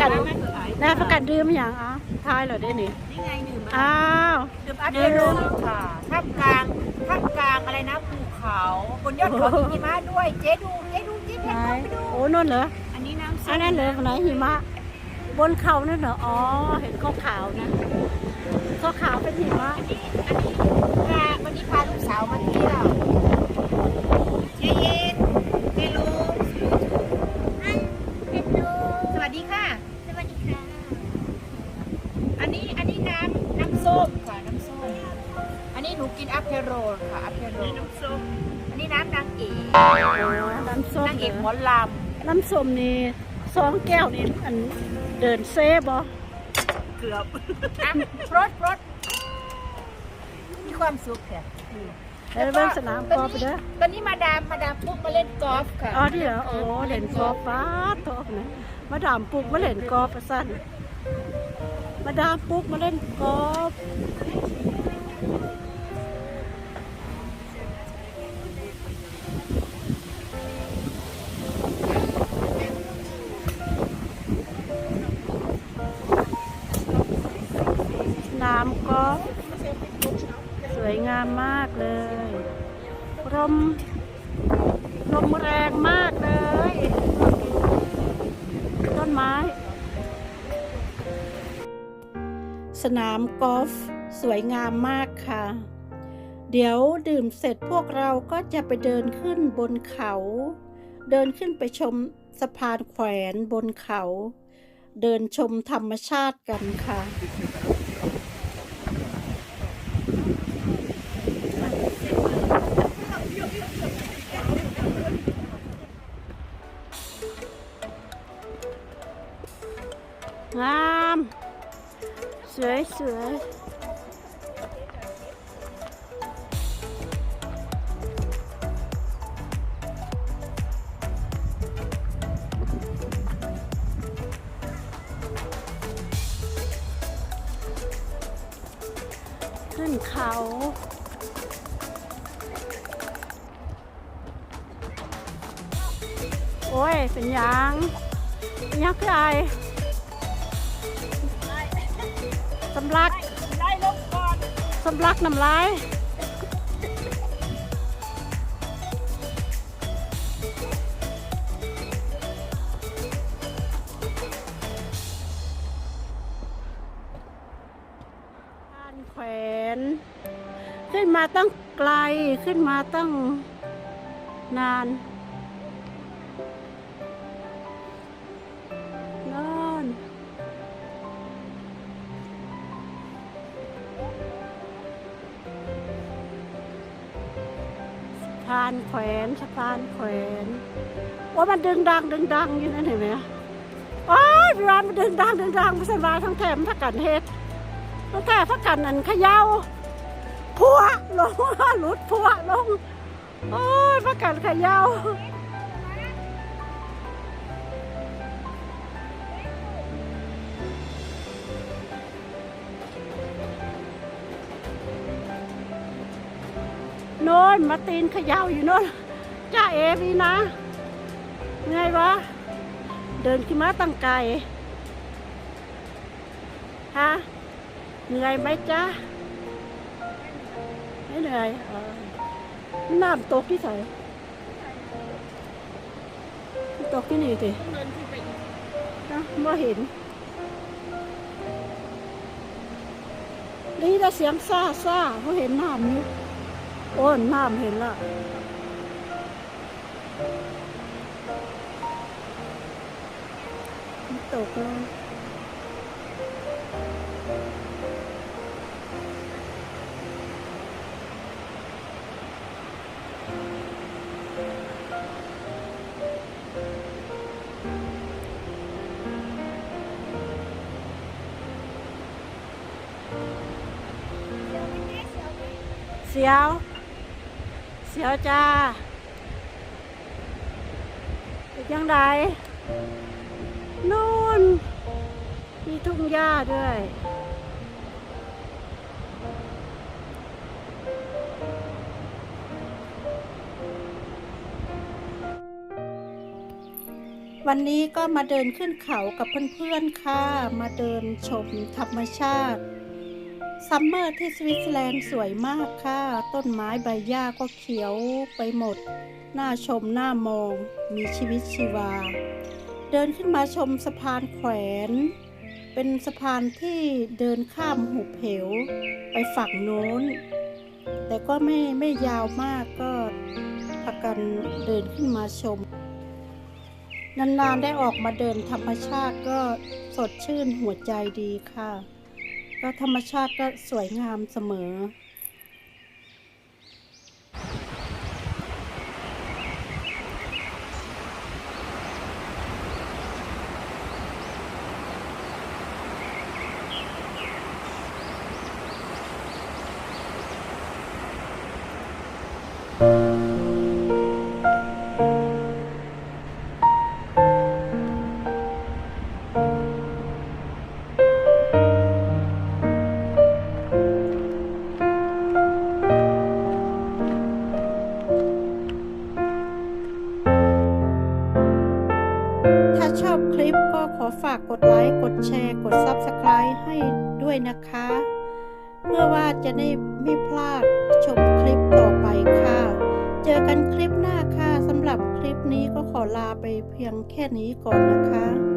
กันนะพักกันดื่มอย่างอะทายเหรอได้นี่นี่ไงดื่มอ้าวดื่มอัดเดรุมค่ะท่ามกลางท่ามกลางอะไรนะภูเขาบนยอดเขามีหิมะด้วยเจ๊ดูเจ๊ดูเจ๊ไหนเจ๊ต้องไปดูโอ้นั่นเหรออันนี้น้ำส้มอันนั้นเหรอไหนหิมะ บนเขานั่นเหรออ๋อเห็นขาวขาวๆนะขาวขาวๆเป็นหิมะพาวันนี้พาลูกสาวมาเที่ยวเจ๊ ส้มนางเหเอกหรมออลน้ำส้มนี่สองแก้วนี่อันเดินเซ่บอำเกือบอะรถรถมีความสุขค่ะแล้วเบิ่งสนามกอล์ฟไปเด้อตอนนี้มาดามมาดามปุ๊กมาเล่นกอล์ฟค่ะอ๋อที่เหรอโอ้เล่นกอล์ฟฟ้าโตะนะมาดามปุกมาเล่นกอล์ฟประสั้นมาดามปุกมาเล่นกอล์ฟ มลมแรงมากเลย ต้นไม้ สนามกอล์ฟสวยงามมากค่ะ เดี๋ยวดื่มเสร็จพวกเราก็จะไปเดินขึ้นบนเขา เดินขึ้นไปชมสะพานแขวนบนเขา เดินชมธรรมชาติกันค่ะ สวยขึ้นเขาโอ้ย เป็นยังยังคือไอ สำลักได้ลงก่อนสำลักน้ำลายบ้านแขวนขึ้นมาตั้งไกลขึ้นมาตั้งนานานแขวนสะพานแขวนว่ามันดึงดังดึงดังอยู่นั่นเห็นไหมโอ้ยเวลามันดึงดังดึงดังไม่สบายทั้งแถมพักกันเฮ็ดทั้งแถมพักกันนั่นเขย่าพัวลงหลุดพัวลงโอ้ยพักกันเขย่า โน่นมาตีนเขย่าอยู่โน่นจ้าเอวีนะ ไงวะ เดินขึ้นมาตั้งไกลฮะเหนื่อยไหมจ๊ะไม่เหนื่อยเออน้ำตกที่ไหนตกที่นี่สินะไม่เห็นนี่ได้เสียงซ่าซ่าเขาเห็นน้ำนี่ โอ้ยน้ำเห็นละมันตกเลยเสียว เสียวจ้าเป็นยังไงนู่น มีทุ่งหญ้าด้วยวันนี้ก็มาเดินขึ้นเขากับเพื่อนๆค่ะ มาเดินชมธรรมชาติ ซัมเมอร์ที่สวิตเซอร์แลนด์สวยมากค่ะ ต้นไม้ใบหญ้าก็เขียวไปหมด น่าชมน่ามอง มีชีวิตชีวา เดินขึ้นมาชมสะพานแขวน เป็นสะพานที่เดินข้ามหุบเหว ไปฝั่งโน้น แต่ก็ไม่ไม่ยาวมากก็พากันเดินขึ้นมาชม นานๆได้ออกมาเดินธรรมชาติก็สดชื่นหัวใจดีค่ะ ก็ธรรมชาติก็สวยงามเสมอ กดไลค์ กดแชร์ กด Subscribe ให้ด้วยนะคะ เพื่อว่าจะได้ไม่พลาดชมคลิปต่อไปค่ะ เจอกันคลิปหน้าค่ะสำหรับคลิปนี้ก็ขอลาไปเพียงแค่นี้ก่อนนะคะ